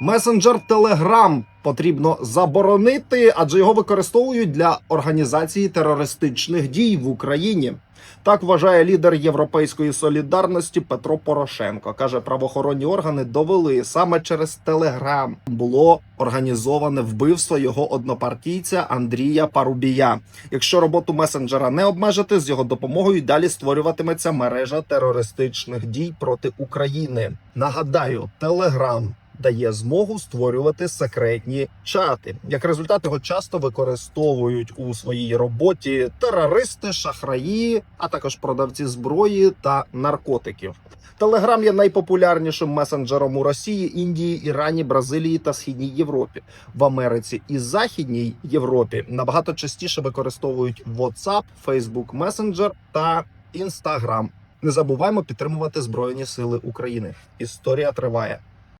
Месенджер Telegram потрібно заборонити, адже його використовують для організації терористичних дій в Україні. Так вважає лідер Європейської солідарності Петро Порошенко. каже, правоохоронні органи довели саме через Телеграм було організоване вбивство його однопартійця Андрія Парубія. Якщо роботу месенджера не обмежити, з його допомогою далі створюватиметься мережа терористичних дій проти України. Нагадаю, Телеграм дає змогу створювати секретні чати. Як результат, його часто використовують у своїй роботі терористи, шахраї, а також продавці зброї та наркотиків. Телеграм є найпопулярнішим месенджером у Росії, Індії, Ірані, Бразилії та Східній Європі. В Америці і Західній Європі набагато частіше використовують WhatsApp, Facebook Messenger та Instagram. Не забуваємо підтримувати Збройні Сили України. Історія триває.